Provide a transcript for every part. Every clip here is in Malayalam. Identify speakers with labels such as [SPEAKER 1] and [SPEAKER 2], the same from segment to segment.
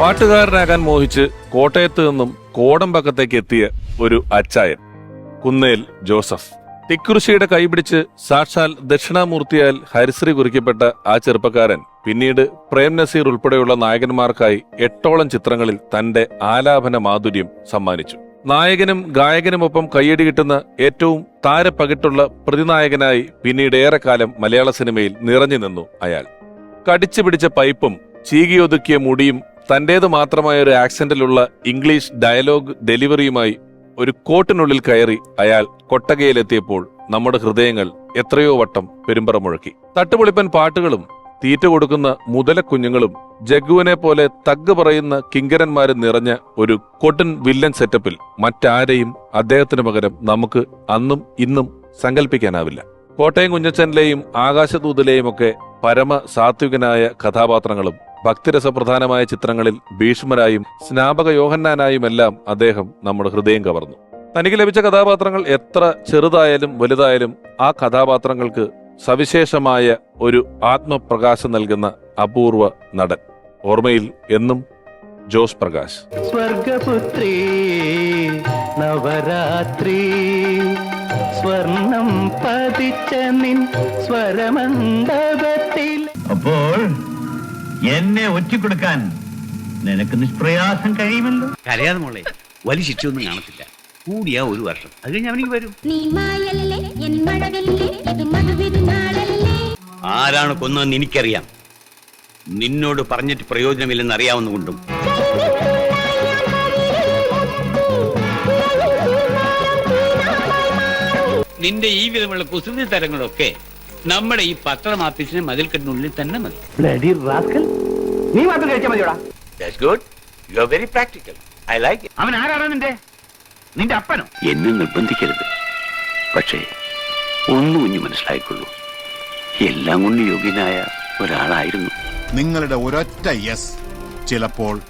[SPEAKER 1] പാട്ടുകാരനാകാൻ മോഹിച്ച് കോട്ടയത്ത് നിന്നും കോടമ്പക്കത്തേക്ക് എത്തിയ ഒരു അച്ചായൻ കുന്നേൽ ജോസഫ്. തിക്കുറിശിയുടെ കൈപിടിച്ച് സാക്ഷാൽ ദക്ഷിണാമൂർത്തിയാൽ ഹരിശ്രീ കുറിക്കപ്പെട്ട ആ ചെറുപ്പക്കാരൻ പിന്നീട് പ്രേം നസീർ ഉൾപ്പെടെയുള്ള നായകന്മാർക്കായി എട്ടോളം ചിത്രങ്ങളിൽ തന്റെ ആലാപന മാധുര്യം സമ്മാനിച്ചു. നായകനും ഗായകനുമൊപ്പം കയ്യടി കിട്ടുന്ന ഏറ്റവും താരപ്പകിട്ടുള്ള പ്രതിനായകനായി പിന്നീട് ഏറെക്കാലം മലയാള സിനിമയിൽ നിറഞ്ഞു നിന്നു അയാൾ. കടിച്ചു പിടിച്ച പൈപ്പും ചീകിയൊതുക്കിയ മുടിയും തന്റേത് മാത്രമായ ഒരു ആക്സെന്റിലുള്ള ഇംഗ്ലീഷ് ഡയലോഗ് ഡെലിവറിയുമായി ഒരു കോട്ടിനുള്ളിൽ കയറി അയാൾ കൊട്ടകയിലെത്തിയപ്പോൾ നമ്മുടെ ഹൃദയങ്ങൾ എത്രയോ വട്ടം പെരുമ്പറ മുഴക്കി. തട്ടുപൊളിപ്പൻ പാട്ടുകളും തീറ്റ കൊടുക്കുന്ന മുതലക്കുഞ്ഞുങ്ങളും ജഗുവിനെ പോലെ തഗ് പറയുന്ന കിങ്കരന്മാരും നിറഞ്ഞ ഒരു കൊട്ടൻ വില്ലൻ സെറ്റപ്പിൽ മറ്റാരെയും അദ്ദേഹത്തിന് പകരം നമുക്ക് അന്നും ഇന്നും സങ്കല്പിക്കാനാവില്ല കോട്ടയം കുഞ്ഞച്ചനിലെയും ആകാശദൂതിലെയും ഒക്കെ പരമ സാത്വികനായ കഥാപാത്രങ്ങളും ഭക്തിരസപ്രധാനമായ ചിത്രങ്ങളിൽ ഭീഷ്മരായും സ്നാപക യോഹന്നാനായുമെല്ലാം അദ്ദേഹം നമ്മുടെ ഹൃദയം കവർന്നു. തനിക്ക് ലഭിച്ച കഥാപാത്രങ്ങൾ എത്ര ചെറുതായാലും വലുതായാലും ആ കഥാപാത്രങ്ങൾക്ക് സവിശേഷമായ ഒരു ആത്മപ്രകാശം നൽകുന്ന അപൂർവ നടൻ. ഓർമ്മയിൽ എന്നും ജോസ് പ്രകാശ്.
[SPEAKER 2] സ്വർഗപുത്രി നവരാത്രി സ്വർണം പതിച്ച നിൻ സ്വരമണ്ഡപത്തിൽ
[SPEAKER 3] അപ്പോൾ എന്നെ ഒറ്റിക്കൊടുക്കാൻ നിനക്ക് നിഷ്പ്രയാസം കഴിയുമല്ലോ?
[SPEAKER 4] കരയാതെ മോളെ വലിയ ശിക്ഷയൊന്നും കാണത്തില്ല. കൂടിയാ ഒരു വർഷം. അത് കഴിഞ്ഞ് അവനിക്ക് വരും. ആരാണ് കൊന്നതെന്ന് എനിക്കറിയാം. നിന്നോട് പറഞ്ഞിട്ട് പ്രയോജനമില്ലെന്ന് അറിയാവുന്നതുകൊണ്ടും. നിന്റെ ഈ വിധമുള്ള കുസൃതി തരങ്ങളൊക്കെ നമ്മുടെ ഈ പത്രം ആഫീസിന് മതിൽക്കെട്ടിനുള്ളിൽ തന്നെ മതി.
[SPEAKER 2] ബ്ലഡി റാസ്കൽ നീ മാത്രം കഴിച്ചാൽ മതിയോടാ?
[SPEAKER 4] Good you are very practical I like
[SPEAKER 3] അവൻ ആരാണ് നിന്റെ? നിന്റെ അപ്പനോ?
[SPEAKER 5] എന്നെ നിർബന്ധിക്കരുത്. പക്ഷേ ഒന്നും കുഞ്ഞു മനസ്സിലായിക്കൊള്ളൂ. എല്ലാം കൊണ്ട് യോഗ്യനായ ഒരാളായിരുന്നു.
[SPEAKER 6] നിങ്ങളുടെ ഒരൊറ്റ യെസ് ചിലപ്പോൾ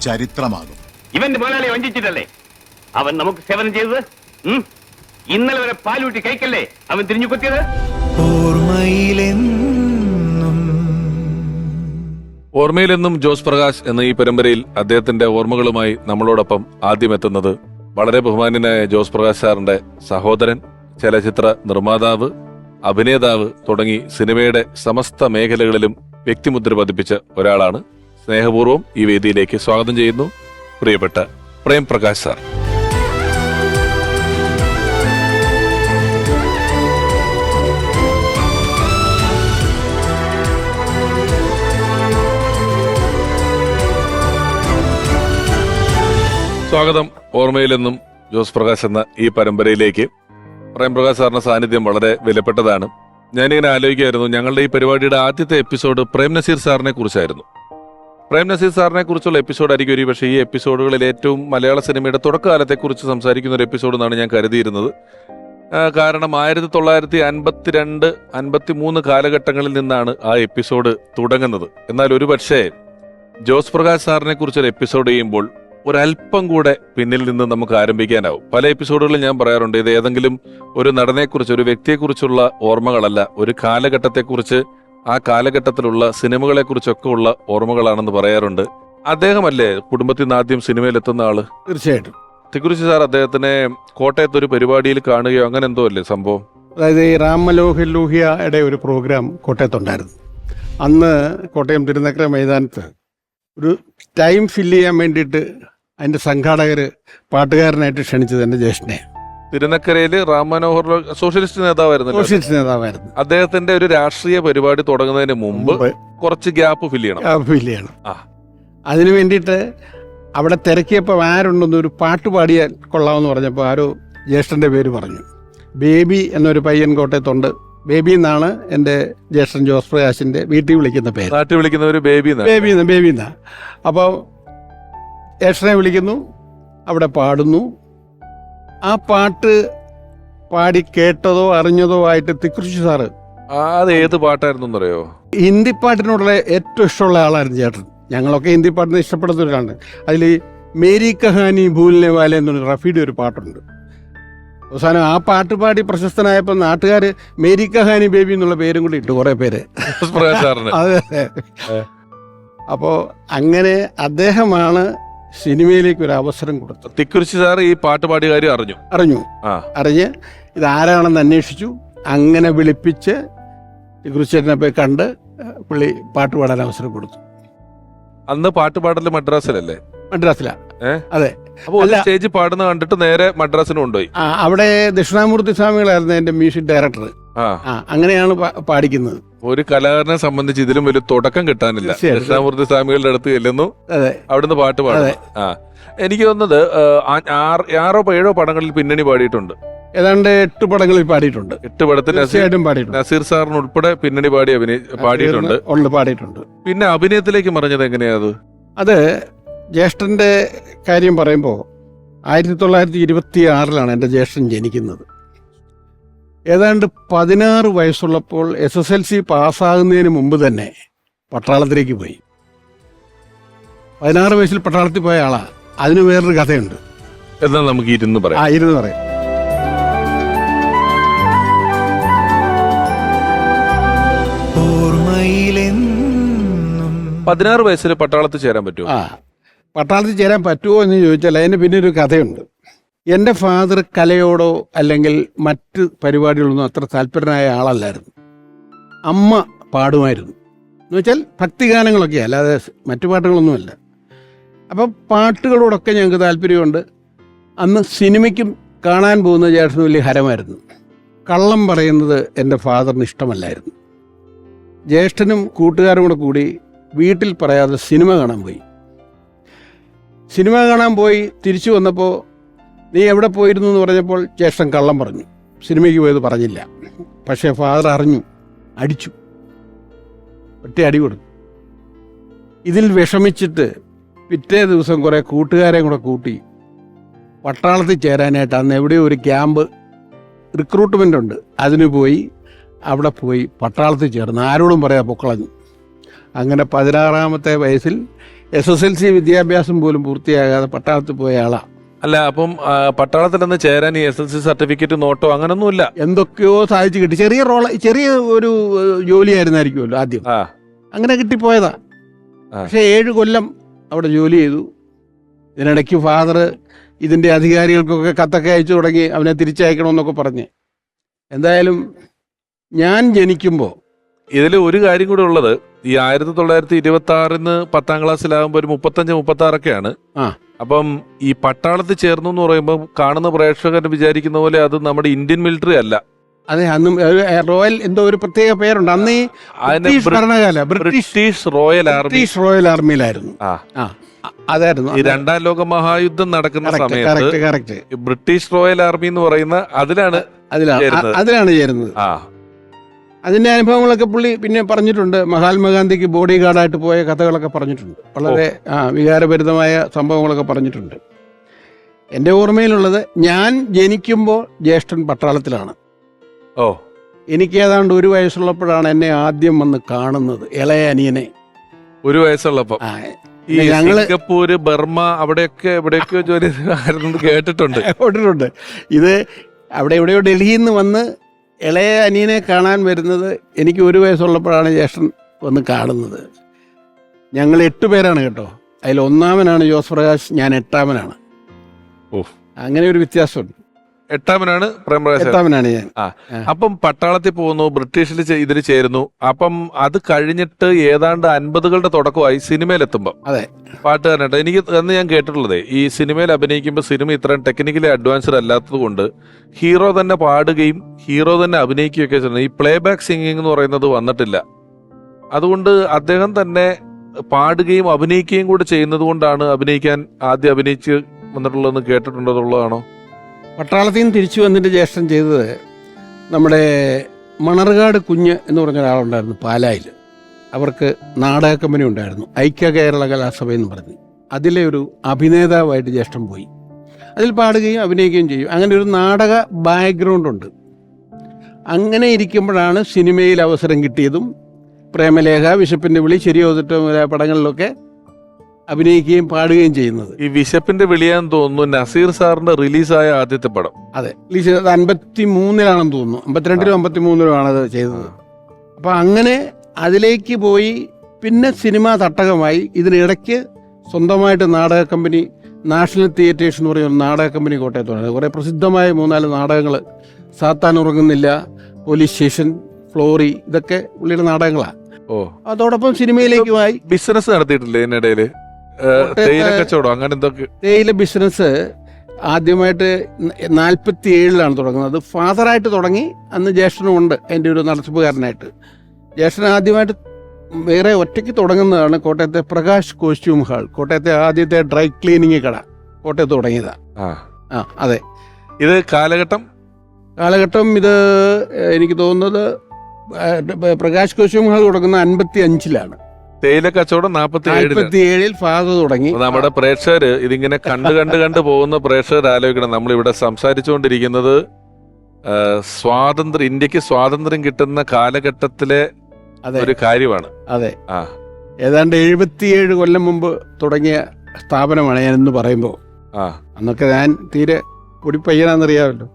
[SPEAKER 6] ചരിത്രമാകും.
[SPEAKER 3] ഇവന്റെ മുതലാളി വഞ്ചിച്ചിട്ടല്ലേ? അവൻ നമുക്ക് സേവനം ചെയ്തത്? ഉം? ഇന്നലെ വരെ പാലൂട്ടി കൈക്കല്ലേ അവൻ തിരിഞ്ഞു കൊത്തിയത്?
[SPEAKER 1] ഓർമ്മയിലെന്നും. ജോസ് പ്രകാശ് എന്ന ഈ പരമ്പരയിൽ അദ്ദേഹത്തിന്റെ ഓർമ്മകളുമായി നമ്മളോടൊപ്പം ആദ്യം എത്തുന്നത് വളരെ ബഹുമാന്യനായ ജോസ് പ്രകാശ് സാറിന്റെ സഹോദരൻ ചലച്ചിത്ര നിർമ്മാതാവ് അഭിനേതാവ് തുടങ്ങി സിനിമയുടെ സമസ്ത മേഖലകളിലും വ്യക്തിമുദ്ര പതിപ്പിച്ച ഒരാളാണ്. സ്നേഹപൂർവം ഈ വേദിയിലേക്ക് സ്വാഗതം ചെയ്യുന്നു പ്രിയപ്പെട്ട പ്രേം പ്രകാശ് സാർ. സ്വാഗതം. ഓർമ്മയിലെന്നും ജോസ് പ്രകാശ് എന്ന ഈ പരമ്പരയിലേക്ക്. പ്രേംപ്രകാശ് സാറിന്റെ സാന്നിധ്യം വളരെ വിലപ്പെട്ടതാണ്. ഞാനിങ്ങനെ ആലോചിക്കുമായിരുന്നു ഞങ്ങളുടെ ഈ പരിപാടിയുടെ ആദ്യത്തെ എപ്പിസോഡ് പ്രേം നസീർ സാറിനെ കുറിച്ചായിരുന്നു. പ്രേം നസീർ സാറിനെ കുറിച്ചുള്ള എപ്പിസോഡ് ആയിരിക്കും ഒരു പക്ഷേ ഈ എപ്പിസോഡുകളിൽ ഏറ്റവും മലയാള സിനിമയുടെ തുടക്കകാലത്തെ കുറിച്ച് സംസാരിക്കുന്ന ഒരു എപ്പിസോഡ് എന്നാണ് ഞാൻ കരുതിയിരുന്നത്. കാരണം ആയിരത്തി തൊള്ളായിരത്തി അൻപത്തിരണ്ട് അൻപത്തി മൂന്ന് കാലഘട്ടങ്ങളിൽ നിന്നാണ് ആ എപ്പിസോഡ് തുടങ്ങുന്നത്. എന്നാൽ ഒരു പക്ഷേ ജോസ് പ്രകാശ് സാറിനെ കുറിച്ചൊരു എപ്പിസോഡ് ചെയ്യുമ്പോൾ ഒരല്പം കൂടെ പിന്നിൽ നിന്ന് നമുക്ക് ആരംഭിക്കാനാവും. പല എപ്പിസോഡുകളിൽ ഞാൻ പറയാറുണ്ട് ഇത് ഏതെങ്കിലും ഒരു നടനെക്കുറിച്ച് ഒരു വ്യക്തിയെക്കുറിച്ചുള്ള ഓർമ്മകളല്ല. ഒരു കാലഘട്ടത്തെക്കുറിച്ച് ആ കാലഘട്ടത്തിലുള്ള സിനിമകളെക്കുറിച്ചൊക്കെ ഉള്ള ഓർമ്മകളാണെന്ന് പറയാറുണ്ട്. അദ്ദേഹമല്ലേ കുടുംബത്തിൽ നിന്ന് ആദ്യം സിനിമയിലെത്തുന്ന ആൾ?
[SPEAKER 7] തീർച്ചയായിട്ടും.
[SPEAKER 1] തിക്കുറിച്ച് സാർ അദ്ദേഹത്തിനെ കോട്ടയത്ത് ഒരു പരിപാടിയിൽ കാണുകയോ അങ്ങനെ എന്തോ അല്ലേ സംഭവം?
[SPEAKER 7] അതായത് ഈ റാം മനോഹർ ലൂഹിയയുടെ ഒരു പ്രോഗ്രാം കോട്ടയത്തുണ്ടായിരുന്നു. അന്ന് കോട്ടയം തിരുനക്കര മൈതാനത്ത് ഒരു ടൈം ഫില്ല് ചെയ്യാൻ വേണ്ടിയിട്ട് അതിന്റെ സംഘാടകർ പാട്ടുകാരനായിട്ട് ക്ഷണിച്ചത് എന്റെ ജ്യേഷ്ഠനെ.
[SPEAKER 1] തിരുനക്കരയിൽ റാം മനോഹർ സോഷ്യലിസ്റ്റ് നേതാവായിരുന്നു.
[SPEAKER 7] സോഷ്യലിസ്റ്റ് നേതാവായിരുന്നു.
[SPEAKER 1] അദ്ദേഹത്തിന്റെ ഒരു രാഷ്ട്രീയ പരിപാടി തുടങ്ങുന്നതിന് മുമ്പ് കുറച്ച് ഗ്യാപ്പ് ഫില്ല് ചെയ്യണം.
[SPEAKER 7] ഗ്യാപ്പ് ഫില്ല് ചെയ്യണം. അതിന് വേണ്ടിയിട്ട് അവിടെ തിരക്കിയപ്പോൾ ആരുണ്ടെന്ന് ഒരു പാട്ട് പാടിയാൽ കൊള്ളാമെന്ന് പറഞ്ഞപ്പോൾ ആരോ ജ്യേഷ്ഠന്റെ പേര് പറഞ്ഞു. ബേബി എന്നൊരു പയ്യൻ കോട്ടയത്തുണ്ട്. ബേബി എന്നാണ് എന്റെ ജ്യേഷ്ഠൻ ജോസ് പ്രകാശിന്റെ വീട്ടിൽ വിളിക്കുന്ന പേര്.
[SPEAKER 1] നാട്ടിൽ വിളിക്കുന്നവര് ബേബി.
[SPEAKER 7] ബേബി ബേബി എന്നാ. അപ്പോൾ ജ്യേഷ്ഠനെ വിളിക്കുന്നു അവിടെ പാടുന്നു. ആ പാട്ട് പാടി കേട്ടതോ അറിഞ്ഞതോ ആയിട്ട് തിക്കുറിച്ചു സാറ്.
[SPEAKER 1] അത് ഏത് പാട്ടായിരുന്നു എന്നറിയോ
[SPEAKER 7] ഹിന്ദി പാട്ടിനോടുള്ള ഏറ്റവും ഇഷ്ടമുള്ള ആളായിരുന്നു ചേട്ടൻ. ഞങ്ങളൊക്കെ ഹിന്ദി പാട്ടിനെ ഇഷ്ടപ്പെടുന്നവരാണ്. അതിൽ മേരി കഹാനി ഭൂലിനെ വാല എന്നൊരു റഫീഡി ഒരു പാട്ടുണ്ട്. അവസാനം ആ പാട്ട് പാടി പ്രശസ്തനായപ്പോൾ നാട്ടുകാർ മേരി കഹാനി ബേബി എന്നുള്ള പേരും കൂടി ഇട്ടു കുറേ പേര്. അതെ. അപ്പോൾ അങ്ങനെ അദ്ദേഹമാണ് സിനിമയിലേക്ക് ഒരു അവസരം കൊടുത്തു.
[SPEAKER 1] തിക്കുറിശി സാർ ഈ പാട്ട് പാടിയ കാര്യം അറിഞ്ഞു?
[SPEAKER 7] അറിഞ്ഞു.
[SPEAKER 1] ആ.
[SPEAKER 7] അറിഞ്ഞ് ഇതാരാണെന്ന് അന്വേഷിച്ചു. അങ്ങനെ വിളിപ്പിച്ച് കുറിച്ചേട്ടനെ പോയി കണ്ട് പുള്ളി പാട്ട് പാടാൻ അവസരം കൊടുത്തു.
[SPEAKER 1] അന്ന് പാട്ട് പാടൽ മദ്രാസിലല്ലേ?
[SPEAKER 7] മദ്രാസിലാ? അതെ.
[SPEAKER 1] സ്റ്റേജ്
[SPEAKER 7] അല്ല.
[SPEAKER 1] സ്റ്റേജിൽ പാടുന്ന കണ്ടിട്ട് നേരെ മദ്രാസിന് കൊണ്ടുപോയി.
[SPEAKER 7] ആ, അവിടെ ദക്ഷിണാമൂർത്തി സ്വാമികളായിരുന്നു എന്റെ മ്യൂസിക് ഡയറക്ടർ.
[SPEAKER 1] ആ.
[SPEAKER 7] അങ്ങനെയാണ് പാടിക്കുന്നത്.
[SPEAKER 1] ഒരു കലാകാരനെ സംബന്ധിച്ച് ഇതിലും വലിയ തുടക്കം കിട്ടാനില്ല. ദക്ഷിണാമൂർത്തി സ്വാമികളുടെ അടുത്ത് ചെല്ലുന്നു. അവിടുന്ന് പാട്ട് പാടുന്നു. ആ. എനിക്ക് തോന്നുന്നത് ആറോ ഏഴോ പടങ്ങളിൽ പിന്നണി പാടിയിട്ടുണ്ട്.
[SPEAKER 7] ഏതാണ്ട് എട്ട് പടങ്ങളിൽ പാടിയിട്ടുണ്ട്.
[SPEAKER 1] എട്ട് പടത്തിൽ
[SPEAKER 7] തീർച്ചയായിട്ടും പാടിയിട്ടുണ്ട്.
[SPEAKER 1] നസീർ സാറിന് ഉൾപ്പെടെ പിന്നണി പാടി അഭിനയ പാടിയിട്ടുണ്ട്.
[SPEAKER 7] ഉണ്ട് പാടിയിട്ടുണ്ട്.
[SPEAKER 1] പിന്നെ അഭിനയത്തിലേക്ക് മറിഞ്ഞത് എങ്ങനെയാത് അത്?
[SPEAKER 7] ജ്യേഷ്ഠന്റെ കാര്യം പറയുമ്പോൾ ആയിരത്തി തൊള്ളായിരത്തി ഇരുപത്തി ആറിലാണ് എന്റെ ജ്യേഷ്ഠൻ ജനിക്കുന്നത്. ഏതാണ്ട് പതിനാറ് വയസ്സുള്ളപ്പോൾ എസ് എസ് എൽ സി പാസ്സാകുന്നതിന് മുമ്പ് തന്നെ പട്ടാളത്തിലേക്ക് പോയി. പതിനാറ് വയസ്സിൽ പട്ടാളത്തിൽ പോയ ആളാ. അതിന് വേറൊരു കഥയുണ്ട്.
[SPEAKER 1] എന്നാൽ നമുക്ക് ഇരുന്ന് പറയാം.
[SPEAKER 7] ആ ഇരുന്ന് പറയാം.
[SPEAKER 1] പതിനാറ് വയസ്സിൽ പട്ടാളത്തിൽ ചേരാൻ പറ്റുമോ?
[SPEAKER 7] ആ പട്ടാളത്തിൽ ചേരാൻ പറ്റുമോ എന്ന് ചോദിച്ചാൽ അതിന് പിന്നെ ഒരു കഥയുണ്ട്. എന്റെ ഫാദർ കലയോടോ അല്ലെങ്കിൽ മറ്റ് പരിപാടികളൊന്നും അത്ര താല്പര്യനായ ആളല്ലായിരുന്നു. അമ്മ പാടുമായിരുന്നു. എന്ന് വെച്ചാൽ ഭക്തിഗാനങ്ങളൊക്കെ അല്ലാതെ മറ്റു പാട്ടുകളൊന്നുമല്ല. അപ്പം പാട്ടുകളോടൊക്കെ ഞങ്ങൾക്ക് താല്പര്യമുണ്ട്. അന്ന് സിനിമയ്ക്കും കാണാൻ പോകുന്ന ചേട്ടന് വലിയ ഹരമായിരുന്നു. കള്ളം പറയുന്നത് എന്റെ ഫാദറിന് ഇഷ്ടമല്ലായിരുന്നു. ജ്യേഷ്ഠനും കൂട്ടുകാരും കൂടെ കൂടി വീട്ടിൽ പറയാതെ സിനിമ കാണാൻ പോയി. സിനിമ കാണാൻ പോയി തിരിച്ചു വന്നപ്പോൾ നീ എവിടെ പോയിരുന്നു എന്ന് പറഞ്ഞപ്പോൾ ജ്യേഷ്ഠൻ കള്ളം പറഞ്ഞു. സിനിമയ്ക്ക് പോയത് പറഞ്ഞില്ല. പക്ഷേ ഫാദർ അറിഞ്ഞു. അടിച്ചു. ഒറ്റ അടി കൊടുത്തു. ഇതിൽ വിഷമിച്ചിട്ട് പിറ്റേ ദിവസം കുറേ കൂട്ടുകാരെയും കൂടെ കൂട്ടി പട്ടാളത്തിൽ ചേരാനായിട്ട് അന്ന് എവിടെയോ ഒരു ക്യാമ്പ് റിക്രൂട്ട്മെന്റ് ഉണ്ട്. അതിന് പോയി അവിടെ പോയി പട്ടാളത്തിൽ ചേർന്ന്. ആരോടും പറയാ പൊക്കളഞ്ഞു. അങ്ങനെ പതിനാറാമത്തെ വയസ്സിൽ എസ് എസ് എൽ സി വിദ്യാഭ്യാസം പോലും പൂർത്തിയാകാതെ പട്ടാളത്തിൽ പോയ ആളാ.
[SPEAKER 1] അല്ല അപ്പം പട്ടാളത്തിൽ നിന്ന് ചേരാൻ ഈ എസ് എൽ സി സർട്ടിഫിക്കറ്റ് നോട്ടോ അങ്ങനൊന്നുമില്ല.
[SPEAKER 7] എന്തൊക്കെയോ സാധിച്ചു കിട്ടി. ചെറിയ റോള ചെറിയ ഒരു ജോലിയായിരുന്നായിരിക്കുമല്ലോ ആദ്യം.
[SPEAKER 1] ആ.
[SPEAKER 7] അങ്ങനെ കിട്ടിപ്പോയതാ.
[SPEAKER 1] ആ.
[SPEAKER 7] പക്ഷെ ഏഴ് കൊല്ലം അവിടെ ജോലി ചെയ്തു. ഇതിനിടയ്ക്ക് ഫാദർ ഇതിന്റെ അധികാരികൾക്കൊക്കെ കത്തൊക്കെ അയച്ചു തുടങ്ങി അവനെ തിരിച്ചയക്കണമെന്നൊക്കെ പറഞ്ഞ്. എന്തായാലും ഞാൻ ജനിക്കുമ്പോൾ
[SPEAKER 1] ഇതിൽ ഒരു കാര്യം കൂടെ ഉള്ളത്. ഈ ആയിരത്തി തൊള്ളായിരത്തി ഇരുപത്തി ആറിന് പത്താം ക്ലാസ്സിലാകുമ്പോൾ ഒരു മുപ്പത്തഞ്ച് മുപ്പത്തി ആറൊക്കെയാണ് അപ്പം ഈ പട്ടാളത്തിൽ ചേർന്നു എന്ന് പറയുമ്പോൾ കാണുന്ന പ്രേക്ഷകർ വിചാരിക്കുന്ന പോലെ അത് നമ്മുടെ ഇന്ത്യൻ മിലിറ്ററി അല്ല.
[SPEAKER 7] അതെ അന്ന് റോയൽ എന്തോ ഒരു പ്രത്യേക പേരുണ്ട്. അന്ന് British ഭരണകാല British
[SPEAKER 1] British royal army.
[SPEAKER 7] British royal ആർമിയിലായിരുന്നു. അതായിരുന്നു.
[SPEAKER 1] ഈ രണ്ടാം ലോക മഹായുദ്ധം നടക്കുന്ന സമയത്ത് ബ്രിട്ടീഷ് റോയൽ ആർമി എന്ന് പറയുന്ന അതിലാണ്
[SPEAKER 7] അതിലാണ് അതിലാണ് ചേരുന്നത്.
[SPEAKER 1] ആ
[SPEAKER 7] അതിന്റെ അനുഭവങ്ങളൊക്കെ പുള്ളി പിന്നെ പറഞ്ഞിട്ടുണ്ട്. മഹാത്മാഗാന്ധിക്ക് ബോഡി ഗാർഡായിട്ട് പോയ കഥകളൊക്കെ പറഞ്ഞിട്ടുണ്ട്. വളരെ വികാരഭരിതമായ സംഭവങ്ങളൊക്കെ പറഞ്ഞിട്ടുണ്ട്. എന്റെ ഓർമ്മയിലുള്ളത് ഞാൻ ജനിക്കുമ്പോൾ ജ്യേഷ്ഠൻ പട്ടാളത്തിലാണ്.
[SPEAKER 1] ഓ.
[SPEAKER 7] എനിക്ക് ഏതാണ്ട് ഒരു വയസ്സുള്ളപ്പോഴാണ് എന്നെ ആദ്യം വന്ന് കാണുന്നത് ഇളയ അനിയനെ.
[SPEAKER 1] ഒരു
[SPEAKER 7] വയസ്സുള്ളപ്പോൾ
[SPEAKER 1] ഈ
[SPEAKER 7] ഞങ്ങൾ
[SPEAKER 1] സിംഗപ്പൂര് ബർമ്മ അവിടെയൊക്കെ എവിടെയൊക്കെയോ ജോലി കേട്ടിട്ടുണ്ട്.
[SPEAKER 7] കേട്ടിട്ടുണ്ട്. ഇത് അവിടെ എവിടെയോ ഡൽഹിയിൽ നിന്ന് വന്ന് ഇളയ അനിയനെ കാണാൻ വരുന്നത് എനിക്ക് ഒരു വയസ്സുള്ളപ്പോഴാണ് ജ്യേഷ്ഠൻ വന്ന് കാണുന്നത്. ഞങ്ങൾ എട്ട് പേരാണ് കേട്ടോ. അതിൽ ഒന്നാമനാണ് ജോസ് പ്രകാശ് ഞാൻ എട്ടാമനാണ്.
[SPEAKER 1] ഓ.
[SPEAKER 7] അങ്ങനെ ഒരു വ്യത്യാസമുണ്ട്.
[SPEAKER 1] എട്ടാമനാണ് പ്രേമരാജ
[SPEAKER 7] എട്ടാമനാണ് ഞാൻ.
[SPEAKER 1] ആ. അപ്പം പട്ടാളത്തിൽ പോകുന്നു ബ്രിട്ടീഷിൽ ചെ- ഇതിൽ ചേരുന്നു. അപ്പം അത് കഴിഞ്ഞിട്ട് ഏതാണ്ട് അൻപതുകളുടെ തുടക്കമായി സിനിമയിലെത്തുമ്പോൾ
[SPEAKER 7] അതെ.
[SPEAKER 1] പാട്ടുകാരനായിട്ട്. എനിക്ക് അന്ന് ഞാൻ കേട്ടിട്ടുള്ളതേ ഈ സിനിമയിൽ അഭിനയിക്കുമ്പോൾ സിനിമ ഇത്രയും ടെക്നിക്കലി അഡ്വാൻസ്ഡ് അല്ലാത്തത് കൊണ്ട് ഹീറോ തന്നെ പാടുകയും ഹീറോ തന്നെ അഭിനയിക്കുകയൊക്കെ ചെയ്യുന്നത്. ഈ പ്ലേ ബാക്ക് സിംഗിങ് എന്ന് പറയുന്നത് വന്നിട്ടില്ല. അതുകൊണ്ട് അദ്ദേഹം തന്നെ പാടുകയും അഭിനയിക്കുകയും കൂടെ ചെയ്യുന്നത് കൊണ്ടാണ് അഭിനയിക്കാൻ ആദ്യം അഭിനയിച്ച് വന്നിട്ടുള്ളതെന്ന് കേട്ടിട്ടുണ്ടെന്നുള്ളതാണോ
[SPEAKER 7] പട്ടാളത്തിൽ നിന്ന് തിരിച്ചു വന്നിട്ട് ജ്യേഷ്ഠൻ ചെയ്തത് നമ്മുടെ മണർകാട് കുഞ്ഞ് എന്ന് പറഞ്ഞ ഒരാളുണ്ടായിരുന്നു പാലായിൽ. അവർക്ക് നാടക കമ്പനി ഉണ്ടായിരുന്നു. ഐക്യ കേരള കലാസഭ എന്ന് പറഞ്ഞ്. അതിലെ ഒരു അഭിനേതാവായിട്ട് ജ്യേഷ്ഠൻ പോയി. അതിൽ പാടുകയും അഭിനയിക്കുകയും ചെയ്യും. അങ്ങനെ ഒരു നാടക ബാക്ക്ഗ്രൗണ്ട് ഉണ്ട്. അങ്ങനെ ഇരിക്കുമ്പോഴാണ് സിനിമയിൽ അവസരം കിട്ടിയതും പ്രേമലേഖ വിശപ്പിന്റെ വിളി ശരിയോതിട്ട തെറ്റോ പടങ്ങളിലൊക്കെ അഭിനയിക്കുകയും പാടുകയും ചെയ്യുന്നത്.
[SPEAKER 1] ഈ വിശപ്പിന്റെ വിളിയാന്ന് തോന്നുന്നു നസീർ സാറിന്റെ റിലീസായ ആദ്യത്തെ പടം.
[SPEAKER 7] അതെ. റിലീസ് ചെയ്തത് അൻപത്തി മൂന്നിലാണെന്ന് തോന്നുന്നു. അമ്പത്തിരണ്ടിലും അമ്പത്തി മൂന്നിലും ആണ് അത് ചെയ്തത്. അപ്പം അങ്ങനെ അതിലേക്ക് പോയി പിന്നെ സിനിമ തട്ടകമായി ഇതിനിടയ്ക്ക് സ്വന്തമായിട്ട് നാടക കമ്പനി നാഷണൽ തിയേറ്റേഴ്സ് എന്ന് പറയുന്ന നാടക കമ്പനി കോട്ടയത്തുണ്ട് കുറേ പ്രസിദ്ധമായ മൂന്നാൽ നാടകങ്ങൾ സാത്താൻ ഉറങ്ങുന്നില്ല പോലീസ് സ്റ്റേഷൻ ഫ്ലോറി ഇതൊക്കെ പുള്ളിയുടെ നാടകങ്ങളാണ്
[SPEAKER 1] ഓ.
[SPEAKER 7] അതോടൊപ്പം സിനിമയിലേക്കുമായി
[SPEAKER 1] ബിസിനസ് നടത്തിയിട്ടില്ലേ
[SPEAKER 7] കോട്ടയത്ത്
[SPEAKER 1] തേയില കച്ചവടം അങ്ങനെ എന്തൊക്കെ?
[SPEAKER 7] തേയില ബിസിനസ് ആദ്യമായിട്ട് നാൽപ്പത്തി ഏഴിലാണ് തുടങ്ങുന്നത് ഫാദറായിട്ട് തുടങ്ങി അന്ന് ജ്യേഷ്ഠനും ഉണ്ട് എന്റെ ഒരു നടത്തിപ്പുകാരനായിട്ട്. ജ്യേഷ്ഠൻ ആദ്യമായിട്ട് വേറെ ഒറ്റയ്ക്ക് തുടങ്ങുന്നതാണ് കോട്ടയത്തെ പ്രകാശ് കോസ്റ്റ്യൂം ഹാൾ. കോട്ടയത്തെ ആദ്യത്തെ ഡ്രൈ ക്ലീനിങ് കട കോട്ടയത്ത് തുടങ്ങിയതാണ്
[SPEAKER 1] ആ.
[SPEAKER 7] ആ അതെ.
[SPEAKER 1] ഇത് കാലഘട്ടം?
[SPEAKER 7] കാലഘട്ടം ഇത് എനിക്ക് തോന്നുന്നത് പ്രകാശ് കോസ്റ്റ്യൂം ഹാൾ തുടങ്ങുന്ന അൻപത്തി അഞ്ചിലാണ്
[SPEAKER 1] തേയില കച്ചവടം
[SPEAKER 7] നാൽപ്പത്തി ഏഴിൽ ഫാദർ തുടങ്ങി.
[SPEAKER 1] നമ്മുടെ പ്രേക്ഷകര് ഇതിങ്ങനെ കണ്ട് കണ്ട് കണ്ട് പോകുന്ന പ്രേക്ഷകർ ആലോചിക്കണം. നമ്മൾ ഇവിടെ സംസാരിച്ചുകൊണ്ടിരിക്കുന്നത് സ്വാതന്ത്ര്യം ഇന്ത്യയ്ക്ക് സ്വാതന്ത്ര്യം കിട്ടുന്ന കാലഘട്ടത്തിലെ ഒരു കാര്യമാണ്.
[SPEAKER 7] അതെ.
[SPEAKER 1] ആ.
[SPEAKER 7] ഏതാണ്ട് എഴുപത്തിയേഴ് കൊല്ലം മുമ്പ് തുടങ്ങിയ സ്ഥാപനമാണ് ഞാൻ എന്ന് പറയുമ്പോൾ.
[SPEAKER 1] ആ.
[SPEAKER 7] അന്നൊക്കെ ഞാൻ തീരെ പൊടിപ്പയ്യനാണെന്നറിയാമല്ലോ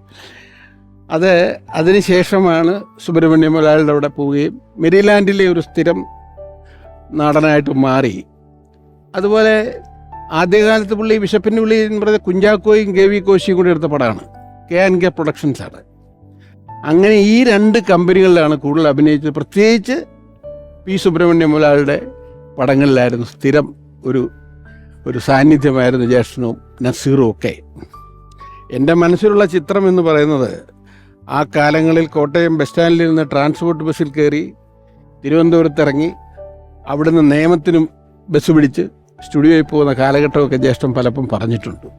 [SPEAKER 7] അത് അതിനുശേഷമാണ് സുബ്രഹ്മണ്യ മുതലാളിയുടെ അവിടെ പോവുകയും. മെരിലാൻഡിലെ ഒരു സ്ഥിരം നാടനായിട്ട് മാറി. അതുപോലെ ആദ്യകാലത്ത് പുള്ളി ബിഷപ്പിന്റെ പുള്ളി പറയുന്ന കുഞ്ചാക്കോയും കെ വി കോശിയും കൂടി എടുത്ത പടമാണ്. കെ ആൻഡ് കെ പ്രൊഡക്ഷൻസാണ് അങ്ങനെ ഈ രണ്ട് കമ്പനികളിലാണ് കൂടുതൽ അഭിനയിച്ചത്. പ്രത്യേകിച്ച് പി സുബ്രഹ്മണ്യ മുലാളുടെ പടങ്ങളിലായിരുന്നു സ്ഥിരം ഒരു ഒരു സാന്നിധ്യമായിരുന്നു ജ്യേഷ്ഠനും നസീറും ഒക്കെ. എന്റെ മനസ്സിലുള്ള ചിത്രം എന്ന് പറയുന്നത് ആ കാലങ്ങളിൽ കോട്ടയം ബസ് സ്റ്റാൻഡിൽ നിന്ന് ട്രാൻസ്പോർട്ട് ബസ്സിൽ കയറി തിരുവനന്തപുരത്ത് ഇറങ്ങി അവിടുന്ന് നിയമത്തിനും ബസ് പിടിച്ച് സ്റ്റുഡിയോയിൽ പോകുന്ന കാലഘട്ടമൊക്കെ ജ്യേഷ്ഠൻ പലപ്പം പറഞ്ഞിട്ടുണ്ട്.